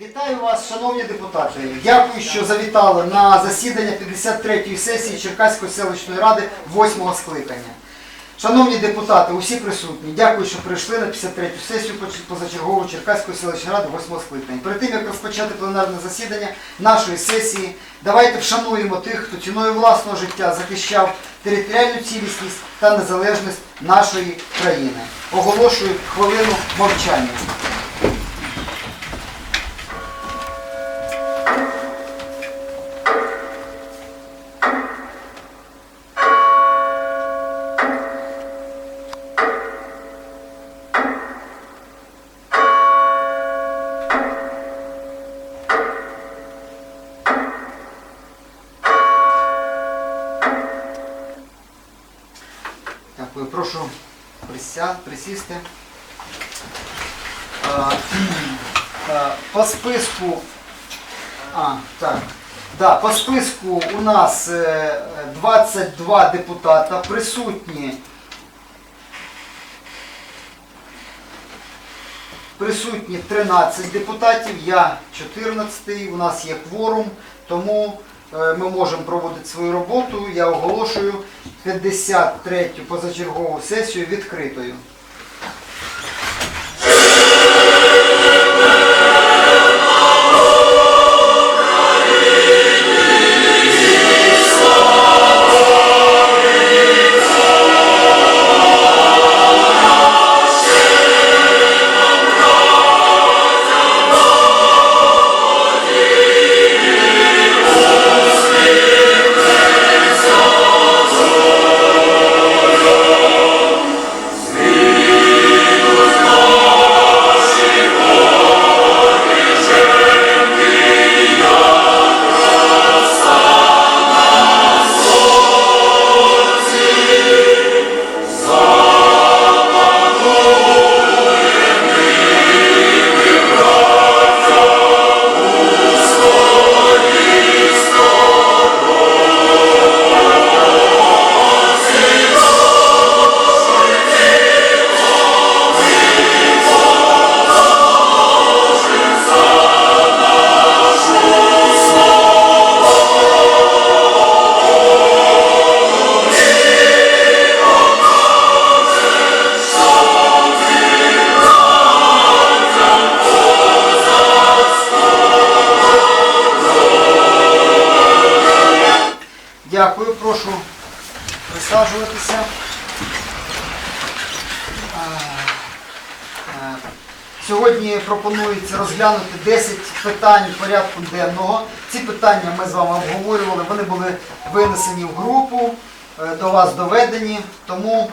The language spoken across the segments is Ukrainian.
Вітаю вас, шановні депутати. Дякую, що завітали на засідання 53-ї сесії Черкаської селищної ради 8-го скликання. Шановні депутати, усі присутні, дякую, що прийшли на 53-ю сесію позачергової Черкаської селищної ради 8-го скликання. Перед тим, як розпочати пленарне засідання нашої сесії, давайте вшануємо тих, хто ціною власного життя захищав територіальну цілісність та незалежність нашої країни. Оголошую хвилину мовчання. а, По списку. А, так. Да, по списку у нас е, 22 депутата присутні. Присутні 13 депутатів, я 14, у нас є кворум, тому е, ми можемо проводити свою роботу. Я оголошую 53-ю позачергову сесію відкритою. Дякую, прошу присаджуватися. Е, Сьогодні пропонується розглянути 10 питань порядку денного. Ці питання ми з вами обговорювали, вони були винесені в групу, е, до вас доведені, тому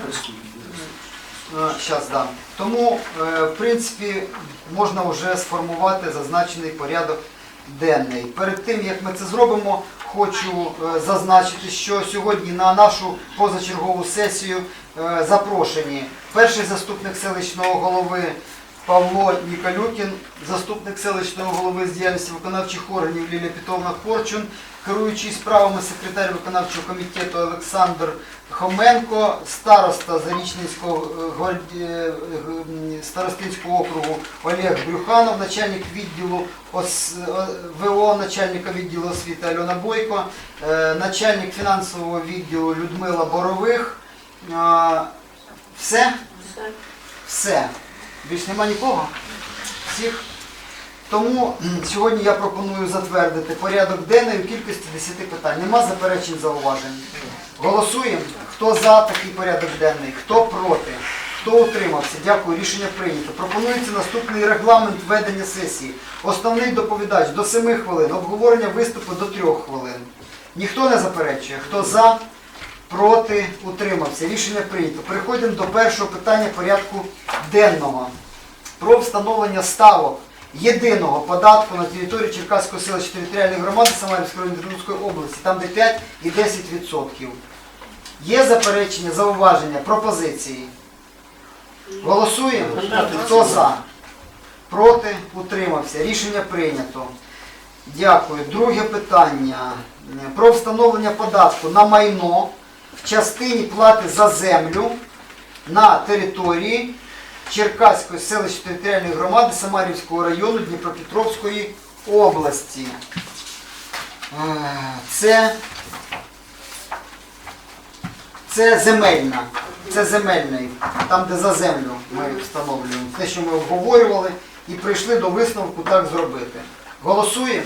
Зараз дам. Тому, е, в принципі, можна вже сформувати зазначений порядок денний. Перед тим, як ми це зробимо, хочу е, зазначити, що сьогодні на нашу позачергову сесію е, запрошені перший заступник селищного голови Павло Ніколюкін, заступник селищного голови з діяльності виконавчих органів Лілія Петровна Корчун, керуючий справами секретар виконавчого комітету Олександр Хоменко, староста Зарічненського е, е, г- старостинського округу Олег Брюханов, начальник відділу ос- е, ВО, начальника відділу освіти Альона Бойко, е, начальник фінансового відділу Людмила Борових. Е, Все? Все. Більш нема нікого? Всіх? Тому сьогодні я пропоную затвердити порядок денний у кількості 10 питань. Нема заперечень зауважень. Голосуємо. Хто за такий порядок денний, хто проти, хто утримався. Дякую, рішення прийнято. Пропонується наступний регламент ведення сесії. Основний доповідач до 7 хвилин, обговорення виступу до 3 хвилин. Ніхто не заперечує. Хто за, проти, утримався. Рішення прийнято. Переходимо до першого питання порядку денного. Про встановлення ставок єдиного податку на території Черкаської селищної територіальної громади Самарівської Тернопільської області, там де 5 і 10%. Є заперечення, зауваження, пропозиції? Голосуємо? Хто за? Проти? Утримався. Рішення прийнято. Дякую. Друге питання. Про встановлення податку на майно в частині плати за землю на території Черкаської селищної територіальної громади Самарівського району Дніпропетровської області. Е, Це, це земельна. Це земельний, там, де за землю ми встановлюємо. Те, що ми обговорювали, і прийшли до висновку так зробити. Голосуємо?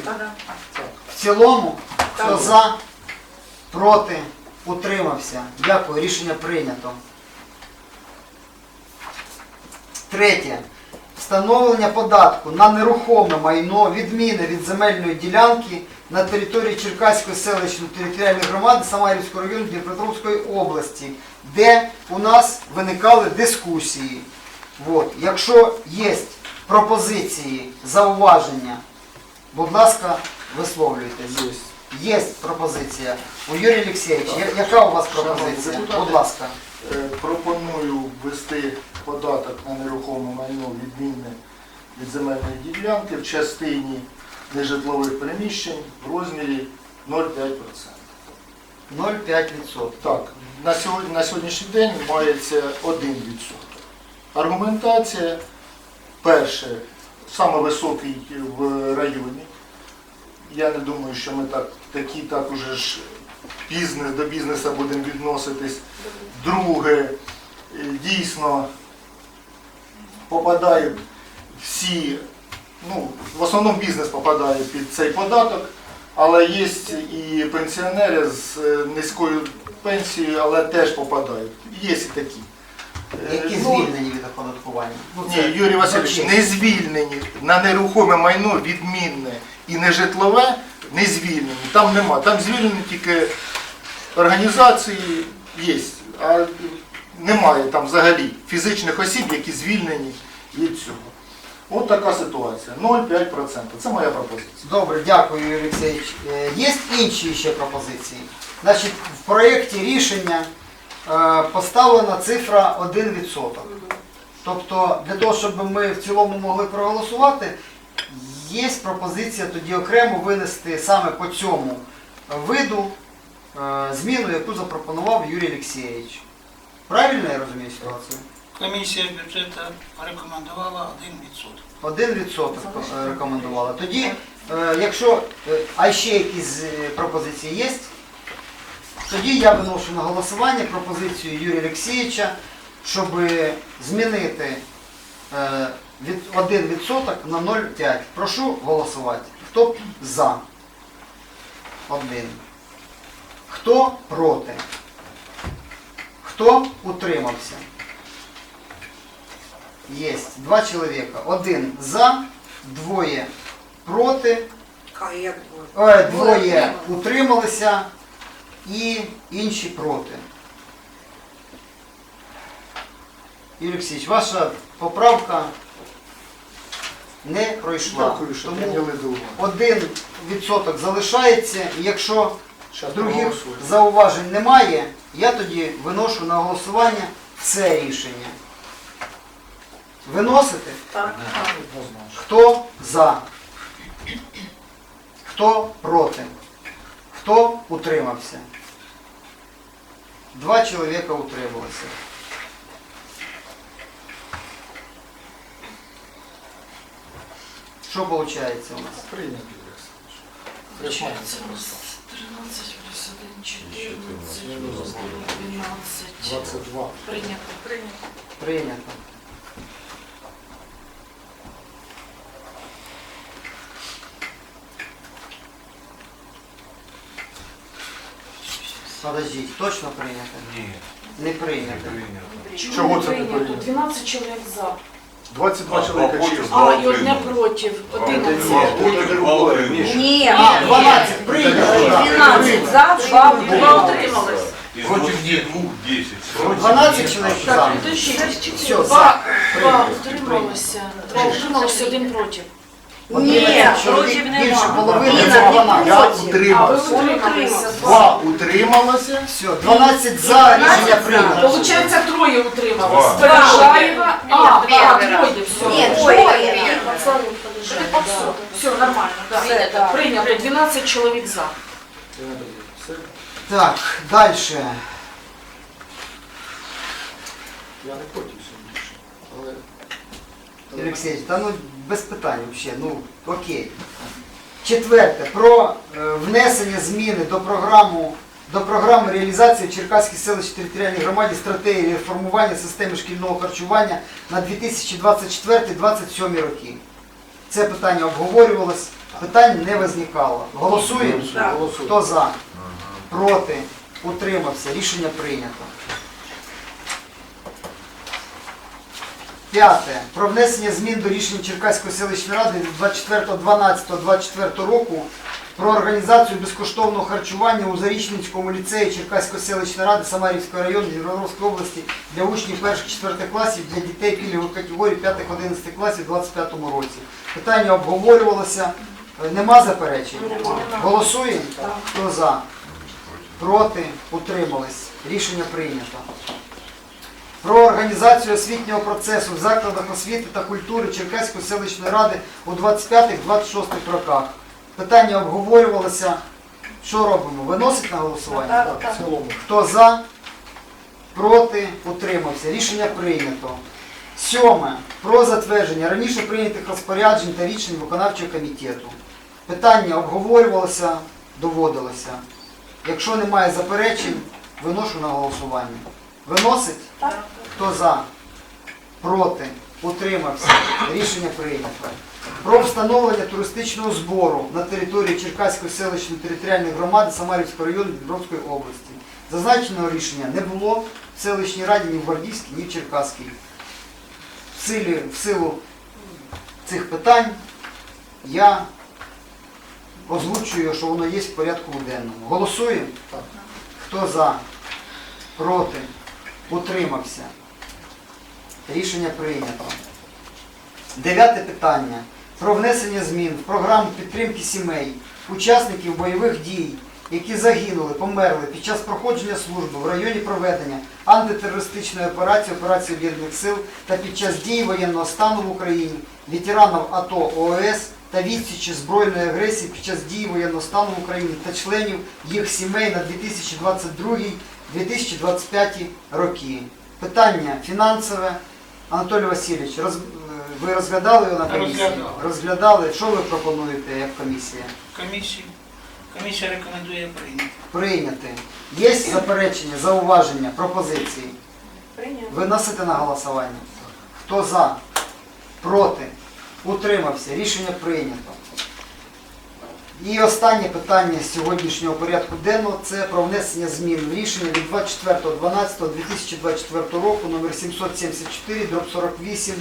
В цілому, хто за, проти, утримався. Дякую, рішення прийнято. Третє. Встановлення податку на нерухоме майно відміни від земельної ділянки на території Черкаської селищної територіальної громади Самарівського району Дніпропетровської області, де у нас виникали дискусії. От. Якщо є пропозиції, зауваження, будь ласка, висловлюйтесь. Є. Пропозиція. У Юрій Олексійович, яка у вас пропозиція? Будь ласка. Е, Пропоную ввести податок на нерухоме майно відмінне від земельної ділянки в частині нежитлових приміщень в розмірі 0,5%. 0,5%. Так, на сьогодні, на сьогоднішній день мається 1%. Аргументація, перше, саме високий в районі. Я не думаю, що ми так, такі так уже ж бізнес, до бізнесу будемо відноситись. Друге, дійсно попадають всі, ну, в основному бізнес попадає під цей податок, але є і пенсіонери з е, низькою пенсією, але теж попадають. Є і такі. Е, Які ну, звільнені від оподаткування? Ну, ні, Юрій Васильович, не звільнені на нерухоме майно відмінне і нежитлове не звільнені. Там нема. Там звільнені тільки організації є, а немає там взагалі фізичних осіб, які звільнені від цього. От така ситуація. 0,5%. Це моя пропозиція. Добре, дякую, Юрій Олексійович. Е, Є інші ще пропозиції? Значить, в проєкті рішення е, поставлена цифра 1%. Тобто, для того, щоб ми в цілому могли проголосувати, є пропозиція тоді окремо винести саме по цьому виду е, зміну, яку запропонував Юрій Олексійович. Правильно я розумію ситуацію? Комісія бюджету рекомендувала 1%. Один відсоток е, рекомендувала. Тоді, е, якщо, е, а ще якісь пропозиції є, тоді я виношу на голосування пропозицію Юрія Олексійовича, щоб змінити е, від 1% на 0,5. Прошу голосувати. Хто за? Один. Хто проти? Хто утримався? Есть два человека. Один за, двоє проти, А як було? е, двоє утрималися і інші проти. Юрій Олексійович, ваша поправка не пройшла. Дякую, що Тому прийняли до уваги. один відсоток залишається, і якщо Щас других проголосуємо. зауважень немає, я тоді виношу на голосування це рішення. Виносите? Так. Хто за? Хто проти? Хто утримався? Два чоловіка утрималися. Що виходить у нас? Прийнято, Юрій Олександрович. Получается у нас 13 плюс 1, 14, 12. 22. Принято. Принято. Прийнято. Подождіть, точно прийнято? Ні, Не прийнято. не прийнято. Чого це не прийнято? прийнято? 12 чоловік за. 22 А, чоловіка чи А, і одне проти. Два 11. утримались. Два утримались. Ні, А, 12 прийнято. 12 за, 2 утримались. Із 22 10. 12 чоловік за. Підождіть. Все, Два, за. два утрималося. Два утрималося, один проти. Ні, 11 чоловік, проти нема. більше половини Ні, це на 12. Я А ви утрималися. Два утрималося. Все, 12 за, рішення прийнято. Получається, троє утрималось. Два. Пережаєва. А, а, двоє, все. Ні, Двоє. двоє. Все, нормально, да. Все. Прийнято. 12 чоловік за. Так, далі. Я не проти сьогодні, але Юрій Олексійович, та ну без питань взагалі, ну окей. Четверте, про е, внесення зміни до програму до програми реалізації в Черкаській селищі територіальній громаді стратегії реформування системи шкільного харчування на 2024-2027 роки. Це питання обговорювалось, питань не визникало. Голосуємо? Так. Хто за? Проти? Утримався? Рішення прийнято. П'яте. Про внесення змін до рішення Черкаської селищної ради від 24.12.24 року про організацію безкоштовного харчування у Зарічненському ліцеї Черкаської селищної ради Самарівського району Дніпропетровської області для учнів перших-четвертих класів для дітей пільгових категорій 5-11 класів у 2025 році. Питання обговорювалося. Е, Нема заперечень? Голосуємо? Хто за? Проти? Утримались. Рішення прийнято. Про організацію освітнього процесу в закладах освіти та культури Черкаської селищної ради у 25-26 роках. Питання обговорювалося. Що робимо? Виносить на голосування? Так, так. Хто за? Проти? Утримався. Рішення прийнято. Сьоме. Про затвердження раніше прийнятих розпоряджень та рішень виконавчого комітету. Питання обговорювалося, доводилося. Якщо немає заперечень, виношу на голосування. Виносить? Так. Хто за? Проти? Утримався. Рішення прийнято. Про встановлення туристичного збору на території Черкаської селищної територіальної громади Самарівського району Дніпровської області. Зазначеного рішення не було в селищній раді ні в Гвардійській, ні в Черкаській. В, силі, в силу цих питань я озвучую, що воно є в порядку денному. Голосуємо? Так. Хто за? Проти? Утримався. Рішення прийнято. Дев'яте питання. Про внесення змін в програму підтримки сімей, учасників бойових дій, які загинули, померли під час проходження служби в районі проведення антитерористичної операції, операції Об'єднаних сил та під час дії воєнного стану в Україні, ветеранів АТО ООС та відсічі збройної агресії під час дії воєнного стану в Україні та членів їх сімей на 2022-2025 роки. Питання фінансове. Анатолій Васильович, роз, е, ви розглядали його на комісії? Розглядав. Розглядали. Що ви пропонуєте як комісія? Комісія. Комісія рекомендує прийняти. Прийняти. Є заперечення, зауваження, пропозиції? Прийняв. Виносите на голосування. Хто за? Проти? Утримався. Рішення прийнято. І останнє питання сьогоднішнього порядку денного це про внесення змін в рішення від 24.12.2024 року номер 774 дроб 48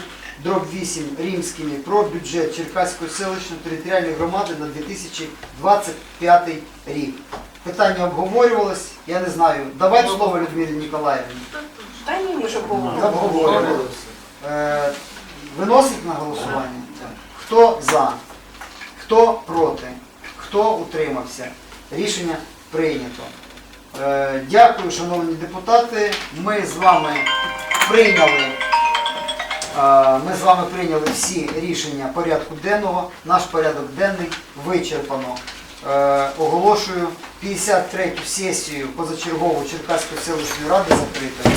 дроб 8 римськими про бюджет Черкаської селищної територіальної громади на 2025 рік. Питання обговорювалось, я не знаю. Давайте слово Людмилі Ніколаївні. Та ні, ми ж. Обговорювали. Е, Виносить на голосування? Хто за? Хто проти? Хто утримався? Рішення прийнято. Е, Дякую, шановні депутати. Ми з вами прийняли. е, Ми з вами прийняли всі рішення порядку денного. Наш порядок денний вичерпано. Е, Оголошую 53-ю сесію позачергову Черкаської селищної ради закритою.